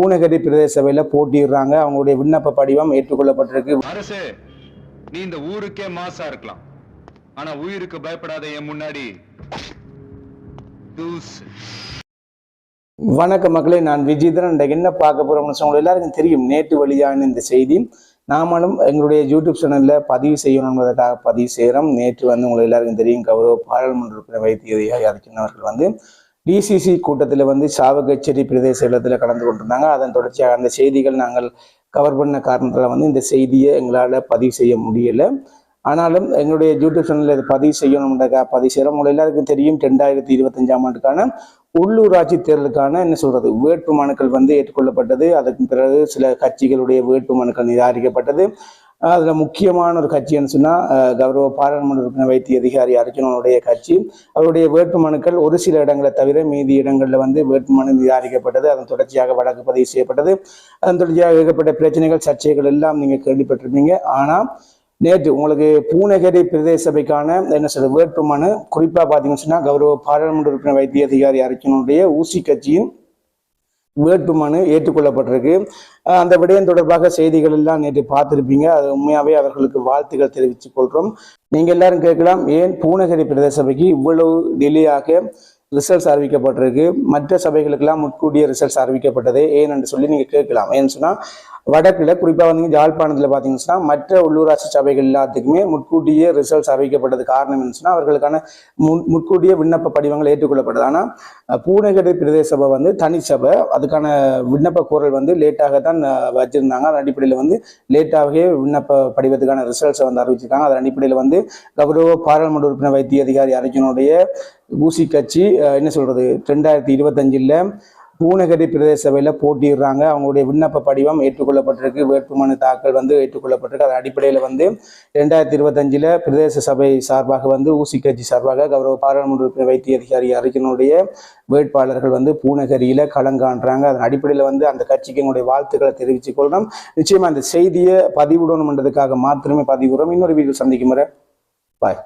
பூனகரி பிரதேச சபையில போட்டியிடுறாங்க. அவங்களுடைய விண்ணப்ப படிவம் ஏற்றுக்கொள்ளப்பட்டிருக்கு. அரசு நீ இந்த ஊருக்கே மாசா இருக்கலாம். ஆனா உயிருக்கு பயப்படாத என் முன்னாடி தூசு. வணக்க மக்களே நான் விஜிதரன். இன்றைக்கு என்ன பார்க்க போறோம்னு சொன்னா உங்களுக்கு எல்லாருக்கும் தெரியும். நேற்று வழியான இந்த செய்தி. நாமளும் எங்களுடைய யூடியூப் சேனல்ல பதிவு செய்யணும் என்பதற்காக பதிவு செய்கிறோம் நேற்று வந்து உங்களுக்கு எல்லாருக்கும் தெரியும் கௌரவ பாராளுமன்ற உறுப்பினர் வைத்தியதிகாரி அர்ஜுன் அவர்கள் வந்து டிசிசி கூட்டத்தில் வந்து சாவகச்சேரி பிரதேச இல்லத்தில் கலந்து கொண்டிருந்தாங்க. அதன் தொடர்ச்சியாக அந்த செய்திகள் நாங்கள் கவர் பண்ண காரணத்தில் வந்து இந்த செய்தியை எங்களால் பதிவு செய்ய முடியலை. ஆனாலும் எங்களுடைய யூடியூப் சேனலில் இது பதிவு செய்யணும்ன்றக்கா பதிவு செய்கிறோம் உங்களை எல்லாருக்கும் தெரியும் ரெண்டாயிரத்தி இருபத்தஞ்சாம் ஆண்டுக்கான உள்ளூராட்சி தேர்தலுக்கான என்ன சொல்றது வேட்பு மனுக்கள் வந்து ஏற்றுக்கொள்ளப்பட்டது. அதற்கு பிறகு சில கட்சிகளுடைய வேட்பு மனுக்கள் நிராகரிக்கப்பட்டது. அதில் முக்கியமான ஒரு கட்சின்னு சொன்னால் கௌரவ பாராளுமன்ற உறுப்பினர் வைத்திய அதிகாரி அர்ஜுனனுடைய கட்சி. அவருடைய வேட்பு மனுக்கள் ஒரு சில இடங்களை தவிர மீதி இடங்களில் வந்து வேட்பு மனு நிராகரிக்கப்பட்டது. அதன் தொடர்ச்சியாக வழக்கு பதிவு செய்யப்பட்டது. அதன் தொடர்ச்சியாக ஏகப்பட்ட பிரச்சனைகள் சர்ச்சைகள் எல்லாம் நீங்கள் கேள்விப்பட்டிருப்பீங்க. ஆனால் நேற்று உங்களுக்கு பூநகரி பிரதேச சபைக்கான என்ன சொல்ற வேட்பு மனு பார்த்தீங்கன்னு சொன்னால் கௌரவ பாராளுமன்ற உறுப்பினர் வைத்திய அதிகாரி அர்ஜுனனுடைய ஊசி கட்சியின் வேட்பு மனு ஏற்றுக்கொள்ளப்பட்டிருக்கு. அந்த விடயம் தொடர்பாக செய்திகள் எல்லாம் நேற்று பார்த்திருப்பீங்க. அது உண்மையாவே அவர்களுக்கு வாழ்த்துக்கள் தெரிவித்துக் கொள்கிறோம் நீங்க எல்லாரும் கேட்கலாம் ஏன் பூநகரி பிரதேச சபைக்கு இவ்வளவு டிலேயாக ரிசல்ட்ஸ் அறிவிக்கப்பட்டிருக்கு. மற்ற சபைகளுக்கெல்லாம் முன்கூட்டிய ரிசல்ட்ஸ் அறிவிக்கப்பட்டது. ஏன் என்று சொல்லி நீங்க கேட்கலாம். ஏன்னு சொன்னா வடக்குல குறிப்பா வந்து யாழ்ப்பாணத்தில் பார்த்தீங்கன்னா மற்ற உள்ளூராட்சி சபைகள் எல்லாத்துக்குமே முற்கூட்டிய ரிசல்ட்ஸ் அறிவிக்கப்பட்டது காரணம் என்னன்னு அவர்களுக்கான முன் முன்கூட்டிய விண்ணப்ப படிவங்கள் ஏற்றுக்கொள்ளப்பட்டது. ஆனா அஹ், பூநகரி பிரதேச சபை வந்து தனிச்சபை அதுக்கான விண்ணப்ப கோரல் வந்து லேட்டாக தான் வச்சிருந்தாங்க. அதன் அடிப்படையில் வந்து லேட்டாகவே விண்ணப்ப படிவத்துக்கான ரிசல்ட்ஸை வந்து அறிவிச்சிருக்காங்க. அதன் அடிப்படையில் வந்து கௌரவ பாராளுமன்ற உறுப்பினர் வைத்திய அதிகாரி அர்ஜுனுடைய ஊசி கட்சி என்ன சொல்கிறது ரெண்டாயிரத்தி இருபத்தஞ்சில் பூநகரி பிரதேச சபையில் போட்டிடுறாங்க அவங்களுடைய விண்ணப்ப படிவம் ஏற்றுக்கொள்ளப்பட்டிருக்கு. வேட்புமனு தாக்கல் வந்து ஏற்றுக்கொள்ளப்பட்டிருக்கு. அதன் அடிப்படையில் வந்து ரெண்டாயிரத்தி இருபத்தஞ்சில் பிரதேச சபை சார்பாக வந்து ஊசி கட்சி சார்பாக கௌரவ பாராளுமன்ற உறுப்பினர் வைத்திய அதிகாரி அர்ஜுனுடைய வேட்பாளர்கள் வந்து பூநகரியில் களங்காண்றாங்க அதன் அடிப்படையில் வந்து அந்த கட்சிக்கு எங்களுடைய வாழ்த்துக்களை தெரிவித்துக் கொள்றோம். நிச்சயமாக அந்த செய்தியை பதிவிடணும்ன்றதுக்காக மாத்திரமே பதிவிடுறோம் இன்னொரு வீடியோ சந்திக்கும் முறை பாய்.